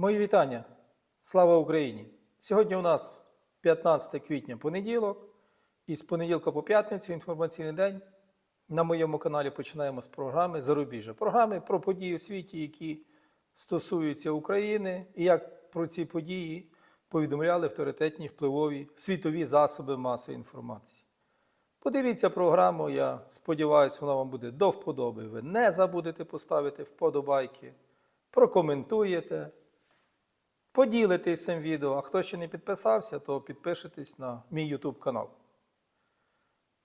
Мої вітання. Слава Україні! Сьогодні у нас 15 квітня понеділок, і з понеділка по п'ятницю інформаційний день. На моєму каналі починаємо з програми Зарубіжжя. Програми про події у світі, які стосуються України, і як про ці події повідомляли авторитетні впливові світові засоби масової інформації. Подивіться програму, я сподіваюся, вона вам буде до вподоби. Ви не забудете поставити вподобайки, прокоментуєте, поділитесь цим відео. А хто ще не підписався, то підпишитесь на мій YouTube канал.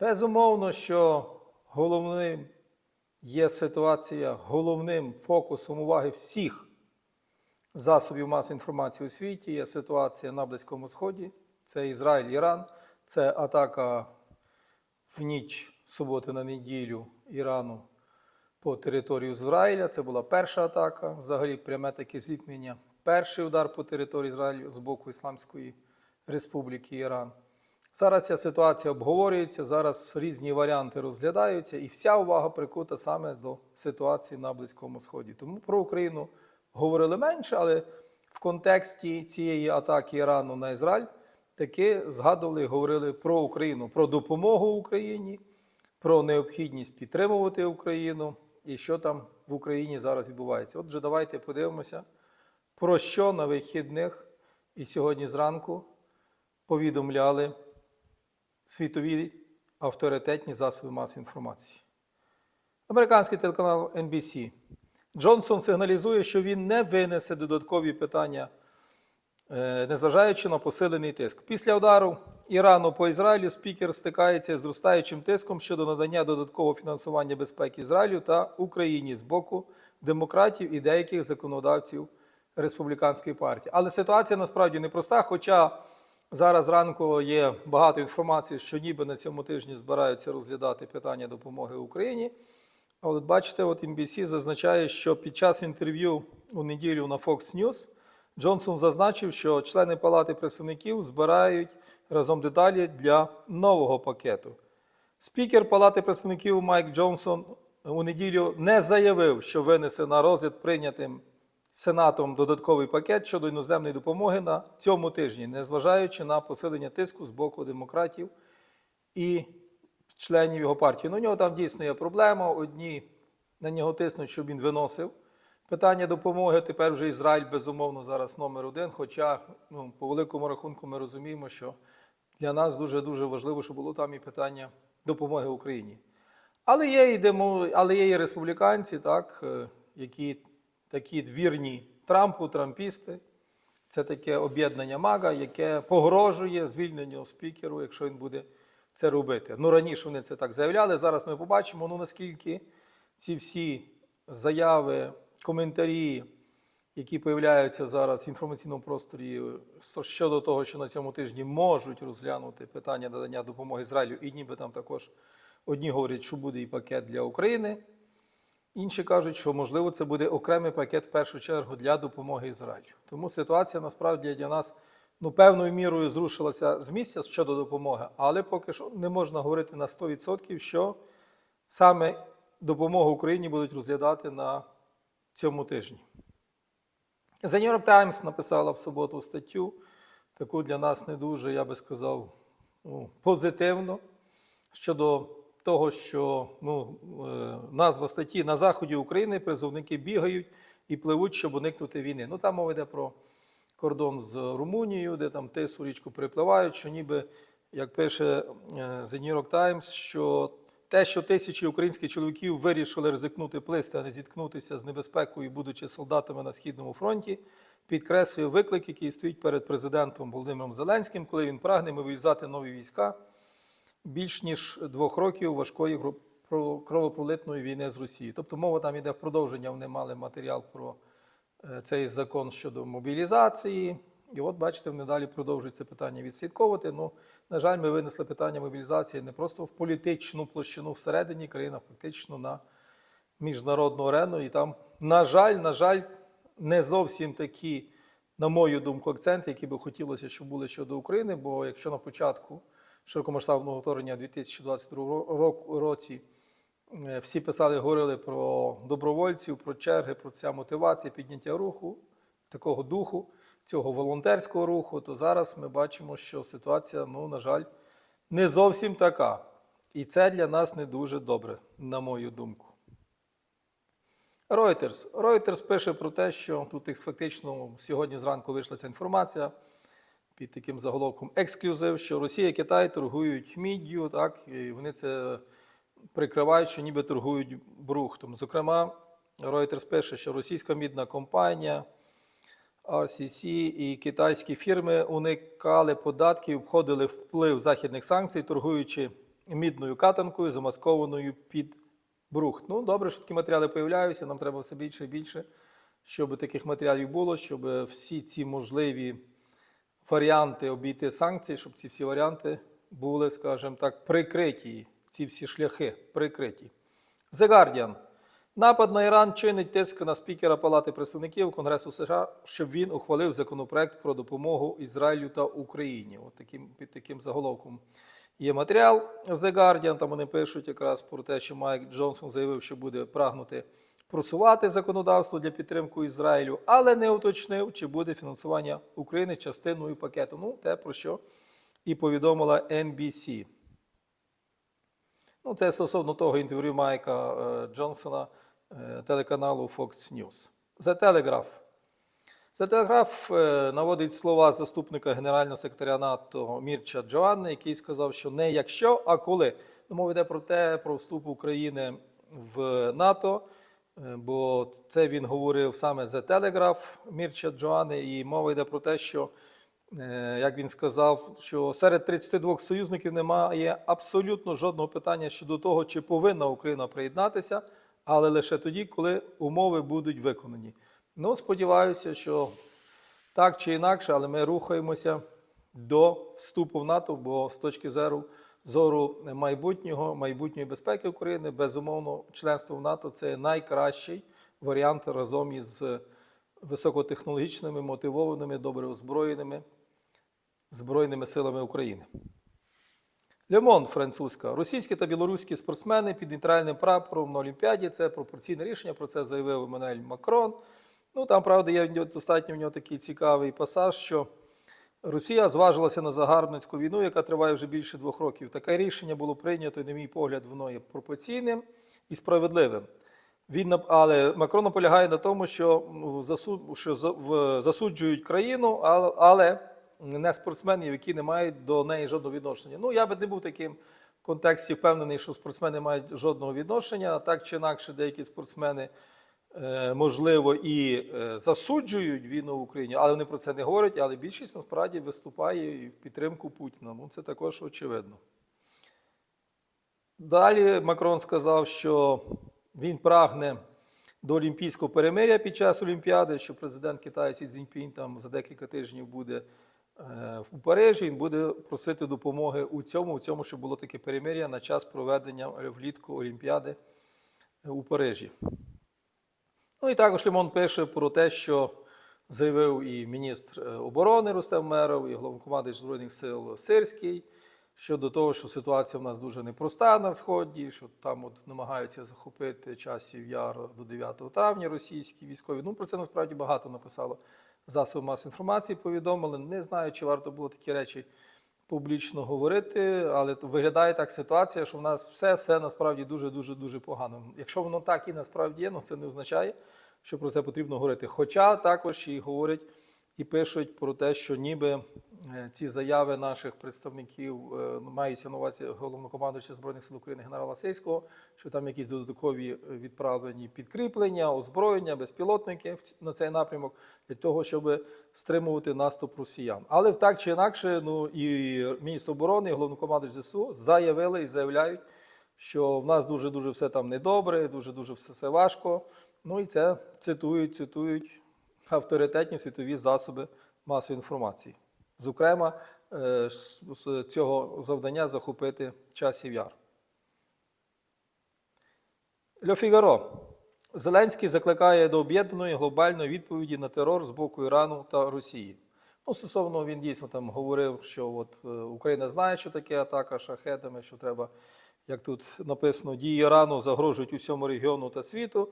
Безумовно, що головним є ситуація, головним фокусом уваги всіх засобів масової інформації у світі є ситуація на Близькому Сході. Це Ізраїль, Іран, це атака в ніч суботи на неділю Ірану по території Ізраїля. Це була перша атака, взагалі пряме таке зіткнення. Перший удар по території Ізраїлю з боку Ісламської Республіки Іран. Зараз ця ситуація обговорюється, зараз різні варіанти розглядаються, і вся увага прикута саме до ситуації на Близькому Сході. Тому про Україну говорили менше, але в контексті цієї атаки Ірану на Ізраїль таки згадували, і говорили про Україну, про допомогу Україні, про необхідність підтримувати Україну і що там в Україні зараз відбувається. Отже, давайте подивимося, про що на вихідних і сьогодні зранку повідомляли світові авторитетні засоби масової інформації. Американський телеканал NBC. Джонсон сигналізує, що він не винесе додаткові питання, е, незважаючи на посилений тиск. Після удару Ірану по Ізраїлю спікер стикається з зростаючим тиском щодо надання додаткового фінансування безпеки Ізраїлю та Україні з боку демократів і деяких законодавців республіканської партії. Але ситуація насправді непроста, хоча зараз зранку є багато інформації, що ніби на цьому тижні збираються розглядати питання допомоги Україні. А от бачите, от NBC зазначає, що під час інтерв'ю у неділю на Fox News Джонсон зазначив, що члени Палати представників збирають разом деталі для нового пакету. Спікер Палати представників Майк Джонсон у неділю не заявив, що винесе на розгляд прийнятим Сенатом додатковий пакет щодо іноземної допомоги на цьому тижні, незважаючи на посилення тиску з боку демократів і членів його партії. Ну, у нього там дійсно є проблема. Одні на нього тиснуть, щоб він виносив питання допомоги. Тепер вже Ізраїль, безумовно, зараз номер один. Хоча, ну, по великому рахунку, ми розуміємо, що для нас дуже-дуже важливо, щоб було там і питання допомоги Україні. Але є і, демо, але є і республіканці, так, е, які такі вірні Трампу, трампісти. Це таке об'єднання МАГА, яке погрожує звільненню спікеру, якщо він буде це робити. Ну раніше вони це так заявляли. Зараз ми побачимо, ну наскільки ці всі заяви, коментарі, які появляються зараз в інформаційному просторі щодо того, що на цьому тижні можуть розглянути питання надання допомоги Ізраїлю, і ніби там також одні говорять, що буде і пакет для України. Інші кажуть, що можливо це буде окремий пакет в першу чергу для допомоги Ізраїлю. Тому ситуація насправді для нас ну, певною мірою зрушилася з місця щодо допомоги, але поки що не можна говорити на 100%, що саме допомогу Україні будуть розглядати на цьому тижні. The New York Times написала в суботу статтю, таку для нас не дуже, я би сказав, ну, позитивно щодо того, що ну, е, назва статті на заході України призовники бігають і пливуть, щоб уникнути війни. Ну там мова йде про кордон з Румунією, де там Тису річку перепливають, що ніби, як пише е, The New York Times, що те, що тисячі українських чоловіків вирішили ризикнути плисти, а не зіткнутися з небезпекою, будучи солдатами на східному фронті, підкреслює виклик, який стоїть перед президентом Володимиром Зеленським, коли він прагне мобілізувати нові війська більш ніж двох років важкої кровопролитної війни з Росією. Тобто мова там йде в продовження, вони мали матеріал про е, цей закон щодо мобілізації. І от, бачите, вони далі продовжують це питання відслідковувати. Ну, на жаль, ми винесли питання мобілізації не просто в політичну площину всередині країни, а фактично на міжнародну арену. І там, на жаль, на жаль, не зовсім такі, на мою думку, акценти, які би хотілося, щоб були щодо України. Бо якщо на початку широкомасштабного вторгнення у 2022 році е, всі писали, говорили про добровольців, про черги, про ця мотивація, підняття руху, такого духу, цього волонтерського руху, то зараз ми бачимо, що ситуація, ну, на жаль, не зовсім така. І це для нас не дуже добре, на мою думку. Reuters. Reuters пише про те, що тут фактично сьогодні зранку вийшла ця інформація під таким заголовком ексклюзив, що Росія і Китай торгують міддю, так, і вони це прикривають, що ніби торгують брухтом. Зокрема, Reuters пише, що російська мідна компанія RCC і китайські фірми уникали податків, обходили вплив західних санкцій, торгуючи мідною катанкою, замаскованою під брухт. Ну, добре, що такі матеріали появляються, нам треба все більше і більше, щоб таких матеріалів було, щоб всі ці можливі варіанти обійти санкції, щоб ці всі варіанти були, скажімо так, прикриті, ці всі шляхи прикриті. The Guardian. Напад на Іран чинить тиск на спікера Палати представників Конгресу США, щоб він ухвалив законопроект про допомогу Ізраїлю та Україні. От таким, під таким заголовком є матеріал The Guardian. Там вони пишуть якраз про те, що Майк Джонсон заявив, що буде прагнути просувати законодавство для підтримки Ізраїлю, але не уточнив, чи буде фінансування України частиною пакету. Ну, те, про що і повідомила NBC. Ну, це стосовно того інтерв'ю Майка е, Джонсона е, телеканалу Fox News. Telegraph. The Telegraph е, наводить слова заступника генерального секретаря НАТО Мірча Джоанни, який сказав, що не якщо, а коли. Ну, мова йде про те, про вступ України в НАТО, бо це він говорив саме The Telegraph Мірча Джоанни, і мова йде про те, що Е, як він сказав, що серед 32 союзників немає абсолютно жодного питання щодо того, чи повинна Україна приєднатися, але лише тоді, коли умови будуть виконані. Ну, сподіваюся, що так чи інакше, але ми рухаємося до вступу в НАТО, бо з точки зору, зору майбутнього, майбутньої безпеки України, безумовно, членство в НАТО це найкращий варіант разом із високотехнологічними, мотивованими, добре озброєними Збройними силами України. Лемон французька. Російські та білоруські спортсмени під нейтральним прапором на Олімпіаді. Це пропорційне рішення. Про це заявив Еммануель Макрон. Ну там, правда, є достатньо в нього такий цікавий пасаж, що Росія зважилася на загарбницьку війну, яка триває вже більше двох років. Таке рішення було прийнято, і, на мій погляд, воно є пропорційним і справедливим. Він але Макрон наполягає на тому, що, ну, що засуджують країну, але, не спортсменів, які не мають до неї жодного відношення. Ну, я би не був таким в контексті впевнений, що спортсмени мають жодного відношення. Так чи інакше, деякі спортсмени, можливо, і е, засуджують війну в Україні, але вони про це не говорять. Але більшість насправді виступає в підтримку Путіна. Ну, це також очевидно. Далі Макрон сказав, що він прагне до олімпійського перемиря під час Олімпіади, що президент Китаю Сі Цзіньпінь там за декілька тижнів буде е, у Парижі. Він буде просити допомоги у цьому, у цьому, щоб було таке перемиря на час проведення влітку Олімпіади е, у Парижі. Ну і також Лімон пише про те, що заявив і міністр е, оборони Рустем Меров, і головнокомандуючий Збройних сил Сирський щодо того, що ситуація в нас дуже непроста на сході, що там от намагаються захопити часів яр до 9 травня російські військові. Ну про це насправді багато написало засоби масової інформації. Повідомили. Не знаю, чи варто було такі речі публічно говорити, але виглядає так ситуація, що в нас все, все насправді дуже, дуже, дуже погано. Якщо воно так і насправді є, ну це не означає, що про це потрібно говорити. Хоча також і говорять і пишуть про те, що ніби е, ці заяви наших представників е, маються на увазі головнокомандуюча Збройних сил України генерала Сильського, що там якісь додаткові відправлені підкріплення, озброєння, безпілотники на цей напрямок для того, щоб стримувати наступ росіян. Але так чи інакше, ну і міністр оборони, і головнокомандуючий ЗСУ заявили і заявляють, що в нас дуже дуже все там недобре, дуже дуже все важко. Ну і це цитують, цитують авторитетні світові засоби масової інформації. Зокрема, е, з цього завдання захопити часів яр. Льо Фігаро. Зеленський закликає до об'єднаної глобальної відповіді на терор з боку Ірану та Росії. Ну, стосовно він дійсно там говорив, що от е, Україна знає, що таке атака шахедами, що треба, як тут написано, дії Ірану загрожують усьому регіону та світу.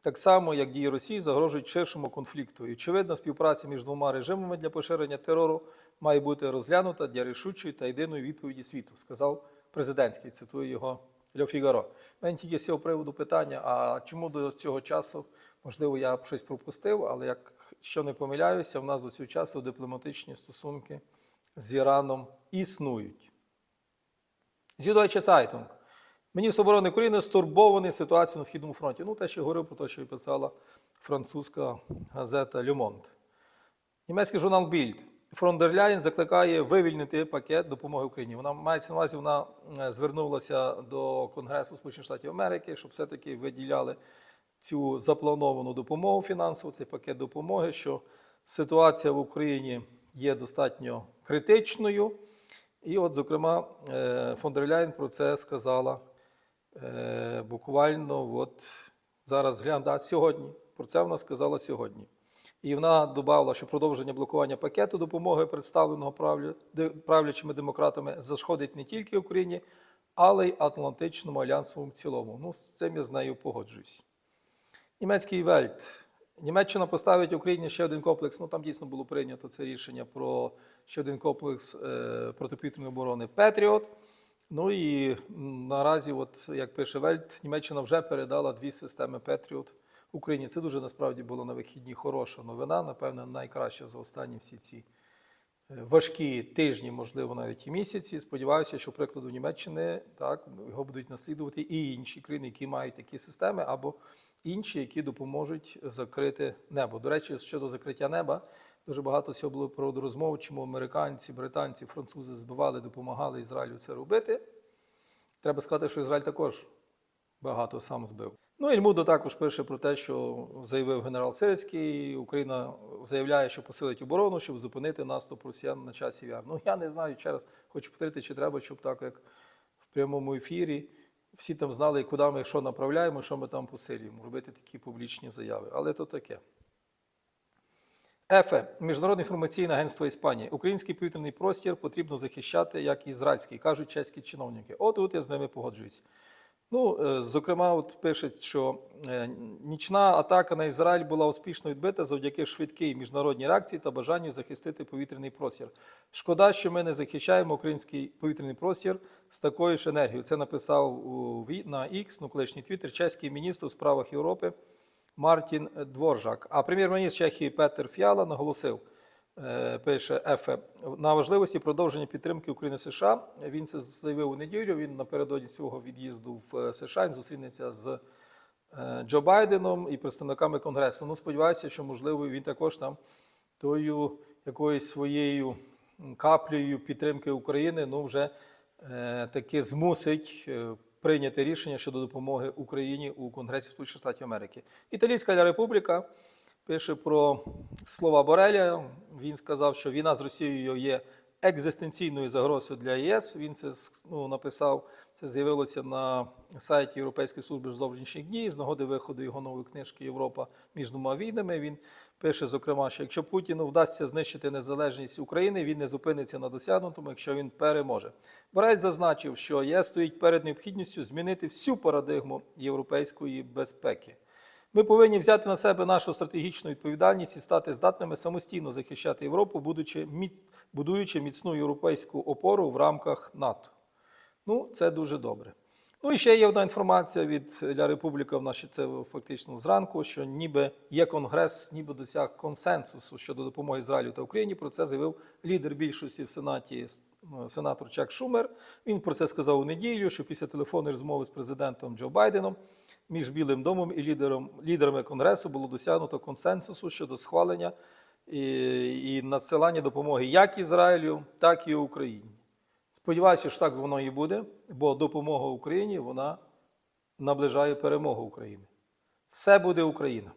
Так само, як дії Росії загрожують ширшому конфлікту. І очевидно, співпраця між двома режимами для поширення терору має бути розглянута для рішучої та єдиної відповіді світу, сказав президентський, цитую його Льо Фігаро. У тільки з цього приводу питання: а чому до цього часу, можливо, я щось пропустив, але якщо не помиляюся, в нас до цього часу дипломатичні стосунки з Іраном існують. Süddeutsche Zeitung. Міністр оборони України стурбований ситуацією на Східному фронті. Ну, те, що я говорив про те, що і писала французька газета Le. Німецький журнал Bild. Фрон дер Ляєн закликає вивільнити пакет допомоги Україні. Вона мається на увазі, вона е, звернулася до Конгресу Сполучених Штатів Америки, щоб все-таки виділяли цю заплановану допомогу фінансову, цей пакет допомоги, що ситуація в Україні є достатньо критичною. І от, зокрема, е, фон дер Ляєн про це сказала е, буквально от зараз глянь, сьогодні. Про це вона сказала сьогодні. І вона додала, що продовження блокування пакету допомоги, представленого правлячими демократами, зашкодить не тільки Україні, але й Атлантичному альянсу в цілому. Ну, з цим я з нею погоджуюсь. Німецький Вельт. Німеччина поставить Україні ще один комплекс. Ну там дійсно було прийнято це рішення про ще один комплекс е, протиповітряної оборони Петріот. Ну і наразі, от як пише Вельт, Німеччина вже передала дві системи Петріот Україні. Це дуже насправді було на вихідні хороша новина. Напевно, найкраща за останні всі ці е, важкі тижні, можливо, навіть і місяці. Сподіваюся, що прикладу Німеччини так його будуть наслідувати і інші країни, які мають такі системи, або інші, які допоможуть закрити небо. До речі, щодо закриття неба, дуже багато всього було про розмов, чому американці, британці, французи збивали, допомагали Ізраїлю це робити. Треба сказати, що Ізраїль також багато сам збив. Ну, Ільмудо також пише про те, що заявив генерал Сирський, Україна заявляє, що посилить оборону, щоб зупинити наступ росіян на часі яр. Ну, я не знаю, ще раз хочу повторити, чи треба, щоб так, як в прямому ефірі, всі там знали, куди ми що направляємо, що ми там посилюємо, робити такі публічні заяви. Але то таке. ЕФЕ Міжнародне інформаційне агентство Іспанії. Український повітряний простір потрібно захищати, як ізраїльський, кажуть чеські чиновники. От тут я з ними погоджуюсь. Ну, е, зокрема, от пише, що е, нічна атака на Ізраїль була успішно відбита завдяки швидкій міжнародній реакції та бажанню захистити повітряний простір. Шкода, що ми не захищаємо український повітряний простір з такою ж енергією. Це написав у на X, ну колишній твіттер, чеський міністр у справах Європи Мартін Дворжак. А прем'єр-міністр Чехії Петер Фіала наголосив, е, пише Ефе, на важливості продовження підтримки України США. Він це заявив у неділю. Він напередодні свого від'їзду в е, США він зустрінеться з е, Джо Байденом і представниками Конгресу. Ну, сподіваюся, що можливо він також там тою якоюсь своєю каплею підтримки України ну вже таки змусить прийняти рішення щодо допомоги Україні у Конгресі Сполучених Штатів Америки. Італійська Республіка пише про слова Бореля. Він сказав, що війна з Росією є екзистенційною загрозою для ЄС. Він це ну, написав. Це з'явилося на сайті Європейської служби зовнішніх дій з нагоди виходу його нової книжки Європа між двома війнами. Він пише, зокрема, що якщо Путіну вдасться знищити незалежність України, він не зупиниться на досягнутому, якщо він переможе. Борель зазначив, що ЄС стоїть перед необхідністю змінити всю парадигму європейської безпеки. Ми повинні взяти на себе нашу стратегічну відповідальність і стати здатними самостійно захищати Європу, будучи будуючи міцну європейську опору в рамках НАТО. Ну, це дуже добре. Ну і ще є одна інформація від Ля Републіка, в наші це фактично зранку, що ніби є конгрес, ніби досяг консенсусу щодо допомоги Ізраїлю та Україні. Про це заявив лідер більшості в Сенаті, ну, сенатор Чак Шумер. Він про це сказав у неділю, що після телефонної розмови з президентом Джо Байденом між Білим домом і лідером, лідерами конгресу було досягнуто консенсусу щодо схвалення і, і надсилання допомоги як Ізраїлю, так і Україні. Сподіваюся, що так воно і буде, бо допомога Україні вона наближає перемогу України. Все буде Україна.